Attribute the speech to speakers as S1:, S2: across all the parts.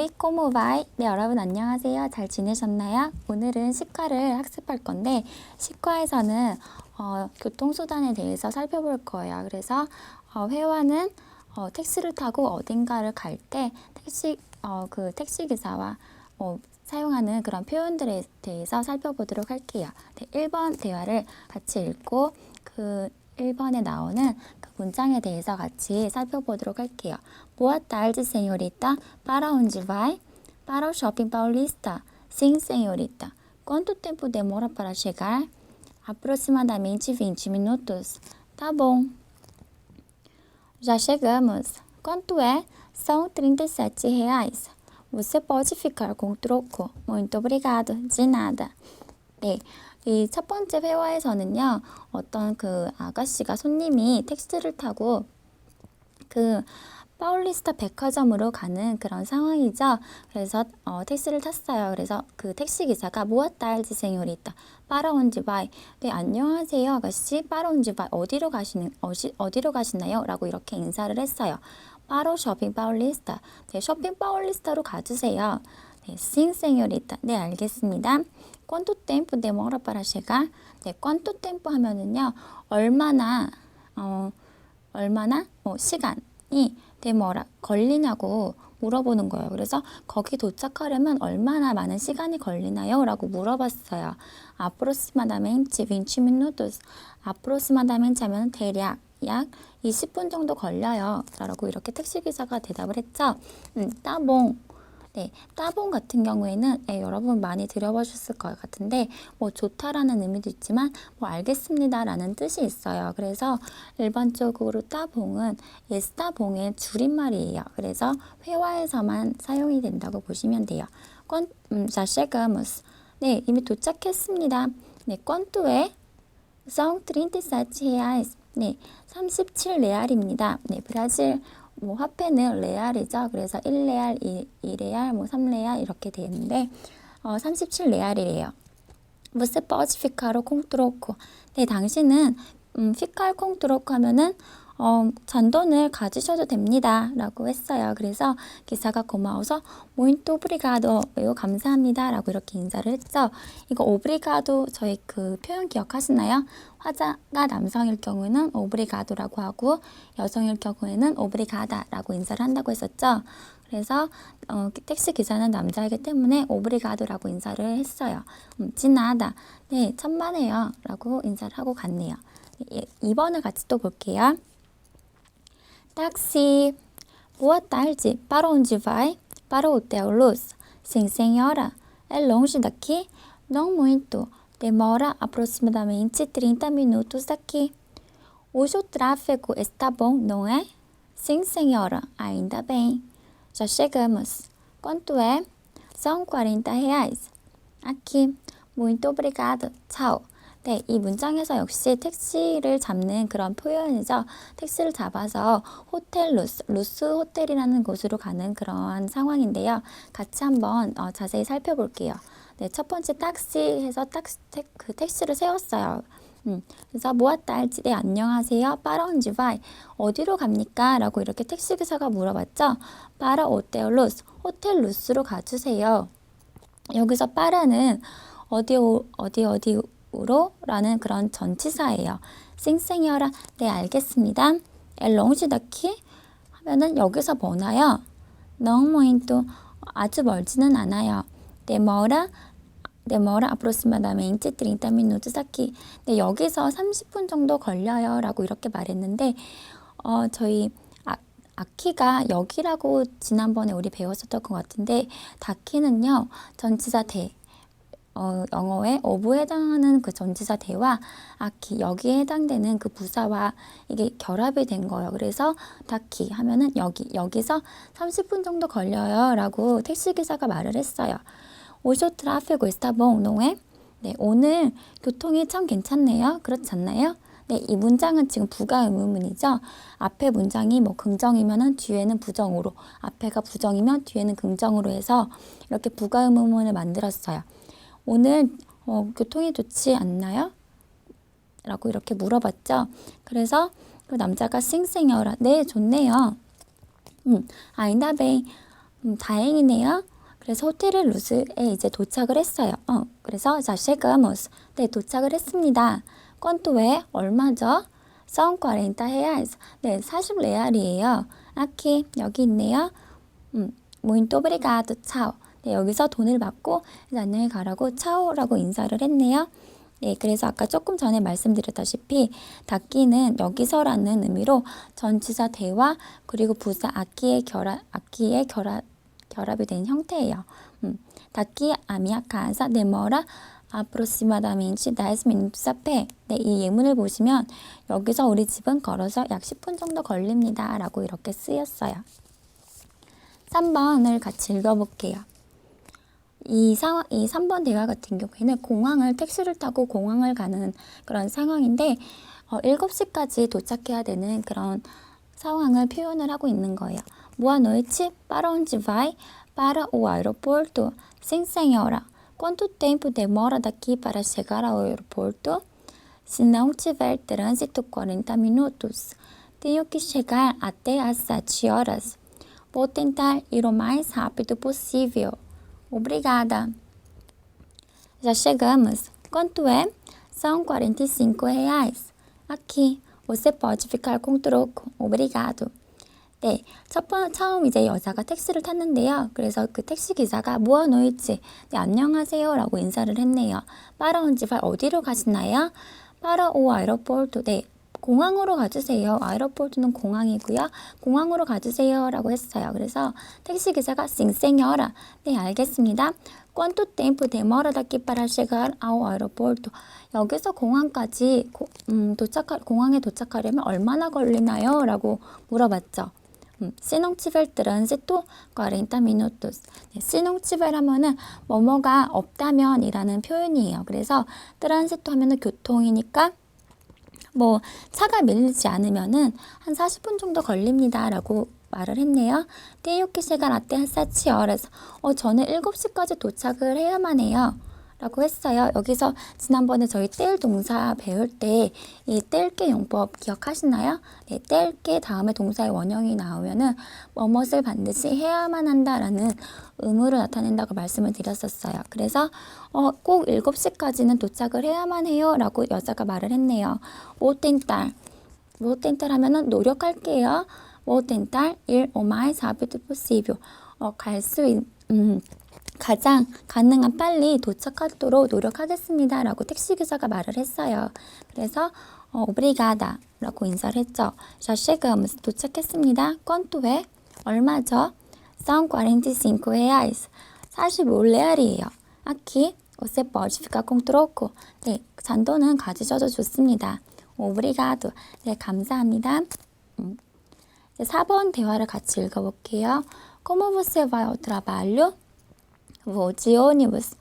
S1: 오이 꼬모바이 네 여러분 안녕하세요 잘 지내셨나요? 오늘은 시과를 학습할 건데 시과에서는 어, 교통수단에 대해서 살펴볼 거예요 그래서 어, 회화는 어, 택시를 타고 어딘가를 갈 때 택시 어, 그 택시 기사와 어, 사용하는 그런 표현들에 대해서 살펴보도록 할게요. 네, 1번 대화를 같이 읽고 그 1번에 나오는 그 문장에 대해서 같이 살펴보도록 할게요. Boa tarde, senhorita. Para onde vai? Para o shopping paulista. Sim, senhorita. Quanto tempo demora para chegar? Aproximadamente 20 minutos. Tá bom. Já chegamos. Quanto é? São 37 reais. Você pode ficar com troco. Muito obrigado. De nada. 네. 이 첫 번째 회화에서는요, 어떤 그 아가씨가 손님이 택시를 타고 그 파울리스타 백화점으로 가는 그런 상황이죠. 그래서 어, 택시를 탔어요. 그래서 그 택시 기사가 무엇 달지 생요리다 빠라온지 바이. 네 안녕하세요 아가씨. 빠라온지 바이 어디로 가시는 어시, 어디로 가시나요? 라고 이렇게 인사를 했어요. 바로 쇼핑 파울리스타. 네 쇼핑 파울리스타로 가주세요. 네, 싱 생요리다. 네 알겠습니다. 퀀토 템포 데모라 para chegar? 네, 퀀토 템포 하면은요 얼마나 어 얼마나 어, 시간이 데모라 걸리냐고 물어보는 거예요. 그래서 거기 도착하려면 얼마나 많은 시간이 걸리나요? 라고 물어봤어요. aproximadamente 20 minutos. aproximadamente 하면 대략 약 20분 정도 걸려요. 라고 이렇게 택시기사가 대답을 했죠. 음, 따봉. 네, 따봉 같은 경우에는 예, 여러분 많이 들어보셨을 것 같은데 뭐 좋다라는 의미도 있지만 뭐 알겠습니다라는 뜻이 있어요. 그래서 일반적으로 따봉은 예스따봉의 줄임말이에요. 그래서 회화에서만 사용이 된다고 보시면 돼요. 건, 음, 자, chegamos. 네, 이미 도착했습니다. 네, quanto에 são 37 reais. 네, 37 레알입니다. 네, 브라질 뭐 화폐는 레알이죠. 그래서 1레알, 2, 2레알, 뭐 3레알 이렇게 되는데 어, 37레알이래요. Você pode ficar com troco. 네, 당신은 음, com troco 하면은 어, 잔돈을 가지셔도 됩니다. 라고 했어요. 그래서 기사가 고마워서 muito obrigado, 매우 감사합니다. 라고 이렇게 인사를 했죠. 이거 obrigado 저희 그 표현 기억하시나요? 화자가 남성일 경우에는 obrigado라고 하고 여성일 경우에는 obriga다라고 인사를 한다고 했었죠. 그래서 어, 택시 기사는 남자이기 때문에 오브리가도라고 인사를 했어요. 음, 진하다. 네, 천만에요. 라고 인사를 하고 갔네요. 예, 2번을 같이 또 볼게요. Táxi. Boa tarde. Para onde vai? Para o Hotel Luz. Sim, senhora. É longe daqui? Não muito. Demora aproximadamente 30 minutos daqui. Hoje o tráfego está bom, não é? Sim, senhora. Ainda bem. Já chegamos. Quanto é? São 40 reais. Aqui. Muito obrigada. Tchau. 네, 이 문장에서 역시 택시를 잡는 그런 표현이죠. 택시를 잡아서 호텔 루스, 루스 호텔이라는 곳으로 가는 그러한 상황인데요. 같이 한번 어, 자세히 살펴볼게요. 네, 첫 번째 택시 해서 택시, 택, 그 택시를 세웠어요. 음, 그래서 모았다 할지 네 안녕하세요 빠라운지 바이 어디로 갑니까? 라고 이렇게 택시기사가 물어봤죠. 빠라 호텔 루스 호텔 루스로 가주세요. 여기서 빠라는 어디 어디 어디 으로 라는 그런 전치사예요. 싱생이어라. 네, 알겠습니다. 엘롱시다키 하면은 여기서 뭐나요? 또 아주 멀지는 않아요. 데머라 데머라 aproximadamente 30 minutos aqui. 네, 여기서 30분 정도 걸려요라고 이렇게 말했는데 어, 저희 아, 아키가 여기라고 지난번에 우리 배웠었던 것 같은데 다키는요 전치사 대 어, 영어의 of에 해당하는 그 전치사 대와 아키 여기에 해당되는 그 부사와 이게 결합이 된 거예요. 그래서 다키 하면은 여기 여기서 30분 정도 걸려요 라고 택시 기사가 말을 했어요. 오쇼 트라페고 에스타봉 농에 네, 오늘 교통이 참 괜찮네요. 그렇지 않나요? 네, 이 문장은 지금 부가 의문문이죠. 앞에 문장이 뭐 긍정이면은 뒤에는 부정으로, 앞에가 부정이면 뒤에는 긍정으로 해서 이렇게 부가 의문문을 만들었어요. 오늘 어, 교통이 좋지 않나요? 라고 이렇게 물어봤죠. 그래서 그 남자가 싱싱여라. 네, 좋네요. 음, 아이나베. 음, 다행이네요. 그래서 호텔 루스에 이제 도착을 했어요. 어, 그래서 자, llegamos. 네, 도착을 했습니다. 건또 왜? 얼마죠? son 40 reais. 네, 40레알이에요. 아키, 여기 있네요. 음, muito obrigado. 차오. 네, 여기서 돈을 받고 이제 안녕히 가라고 차오라고 인사를 했네요. 네, 그래서 아까 조금 전에 말씀드렸다시피 닫기는 여기서라는 의미로 전치사 대화 그리고 부사 악기의 결합 악기의 결합 결합이 된 형태예요. 음, 닫기 아미아 카사 네머라 aproximadamente 10 minutos a pé. 네, 이 예문을 보시면 여기서 우리 집은 걸어서 약 10분 정도 걸립니다. 라고 이렇게 쓰였어요. 3번을 같이 읽어볼게요. 이 상황, 이 3번 대화 같은 경우에는 공항을 택시를 타고 공항을 가는 그런 상황인데 어, 7시까지 도착해야 되는 그런 상황을 표현을 하고 있는 거예요. Vai? Para o aeroporto. Sim, senhora. Quanto tempo demora daqui para chegar ao aeroporto? Se não tiver trânsito, 40 minutos. Tenho que chegar até às 7 horas. Obrigada. Já chegamos. Quanto é? São 45 reais. Aqui, você pode ficar com troco. Obrigado. 네, 첫 번, 처음 이제 여자가 택시를 탔는데요. 그래서 그 택시 기사가 무어노이치, 네, 안녕하세요. 라고 인사를 했네요. 빠라온지발 어디로 가시나요? 빠라오 아이로폴트, 네, 공항으로 가주세요. 아이로폴트는 공항이고요. 공항으로 가주세요. 라고 했어요. 그래서 택시 기사가 싱생여라. 네, 알겠습니다. ¿Cuánto tiempo demora de aquí para llegar ao aeropuerto? 여기서 공항까지 고, 음, 도착할 공항에 도착하려면 얼마나 걸리나요? 라고 물어봤죠. 음, 시농치벨 트란시토 40 minutos. 네, 시농치벨 하면은 뭐뭐가 없다면이라는 표현이에요. 그래서 트란시토 하면은 교통이니까 뭐 차가 밀리지 않으면은 한 40분 정도 걸립니다라고 말을 했네요. 띠요키시가 라떼 한사치열에서 어 저는 7시까지 도착을 해야만 해요. 라고 했어요. 여기서 지난번에 저희 뗄 동사 배울 때 이 뗄게 용법 기억하시나요? 네, 뗄게 다음에 동사의 원형이 나오면은 뭐뭇을 반드시 해야만 한다라는 의무를 나타낸다고 말씀을 드렸었어요. 그래서 어, 꼭 7시까지는 도착을 해야만 해요. 라고 여자가 말을 했네요. 오땡딸. 오땡딸 하면은 노력할게요. 오땡딸 일 오마이 사비드 포시뷰. 어, 갈수 있, 음, 가장 가능한 빨리 도착하도록 노력하겠습니다. 라고 택시기사가 말을 했어요. 그래서 어, 오브리가다 라고 인사를 했죠. 샤쉐금 도착했습니다. 건또에 얼마죠? São 45 reais. 45레알이에요. 아키, você pode ficar. 네, 잔돈은 가지셔도 좋습니다. 오브리가도. 네, 감사합니다. 음. 이제 4번 대화를 같이 읽어볼게요. Como você vai? Vou de ônibus.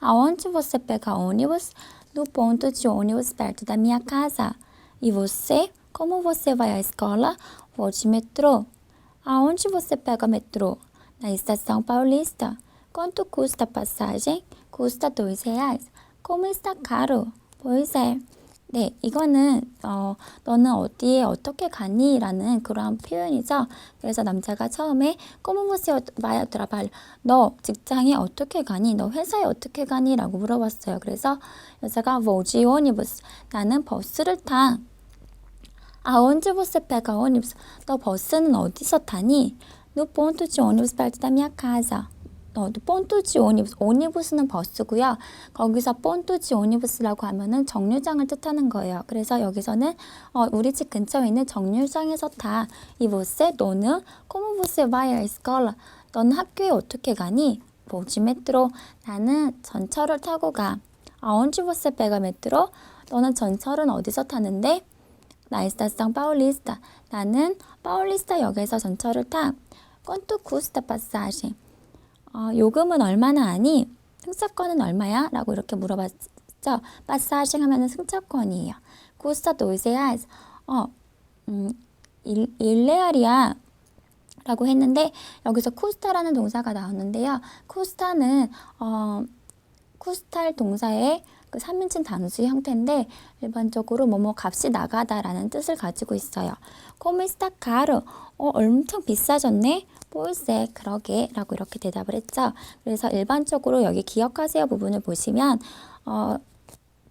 S1: Aonde você pega ônibus? No ponto de ônibus perto da minha casa. E você? Como você vai à escola? Vou de metrô. Aonde você pega metrô? Na estação paulista. Quanto custa a passagem? Custa dois reais. Como está caro? Pois é. 네, 이거는 어, 너는 어디에 어떻게 가니? 라는 그러한 표현이죠. 그래서 남자가 처음에 꼬무무스 마야 드라발 너 직장에 어떻게 가니? 너 회사에 어떻게 가니? 라고 물어봤어요. 그래서 여자가 뭐지 오니부스 나는 버스를 타. 아 버스 빼가 오니부스 너 버스는 어디서 타니? De ônibus perto da minha casa. 어, 폰투지 오니부스, 오니부스는 버스고요. 거기서 폰투지 오니부스라고 하면은 정류장을 뜻하는 거예요. 그래서 여기서는 어, 우리 집 근처에 있는 정류장에서 타. 이 보스 너는 코모부스 바이아 스컬라. 너는 학교에 어떻게 가니? 뭐지 메트로? 나는 전철을 타고 가. 아온지 보스 빼가 메트로? 너는 전철은 어디서 타는데? 나이스타상 파울리스타. 나는 파울리스타 역에서 전철을 타. 꼰뚜 구스타 파사시. 어, 요금은 얼마나 하니? 승차권은 얼마야? 라고 이렇게 물어봤죠. 파사싱 하면은 승차권이에요. 구스타 도이세야 어, 음, 일, 일레알이야. 라고 했는데 여기서 쿠스타라는 동사가 나오는데요. 쿠스타는 어, 쿠스탈 동사의 그 3인칭 단수 형태인데 일반적으로 뭐뭐 값이 나가다라는 뜻을 가지고 있어요. 코미스타 카르 어, 엄청 비싸졌네? 볼세 그러게 라고 이렇게 대답을 했죠. 그래서 일반적으로 여기 기억하세요 부분을 보시면 어,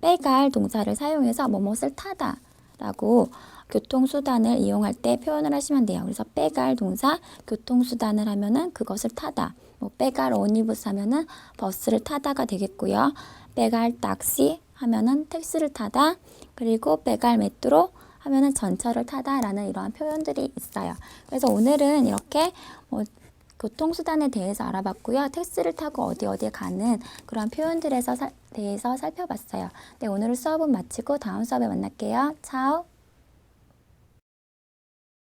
S1: 빼갈 동사를 사용해서 뭐뭇을 타다 라고 교통수단을 이용할 때 표현을 하시면 돼요. 그래서 빼갈 동사 교통수단을 하면은 그것을 타다. 뭐 빼갈 오니부스 하면은 버스를 타다가 되겠고요. 빼갈 딱시 하면은 택시를 타다. 그리고 빼갈 메트로 하면은 전철을 타다라는 이러한 표현들이 있어요. 그래서 오늘은 이렇게 뭐 교통수단에 대해서 알아봤고요. 택시를 타고 어디 어디에 가는 그런 표현들에서 살- 대해서 살펴봤어요. 네, 오늘 수업은 마치고 다음 수업에 만날게요. 차오!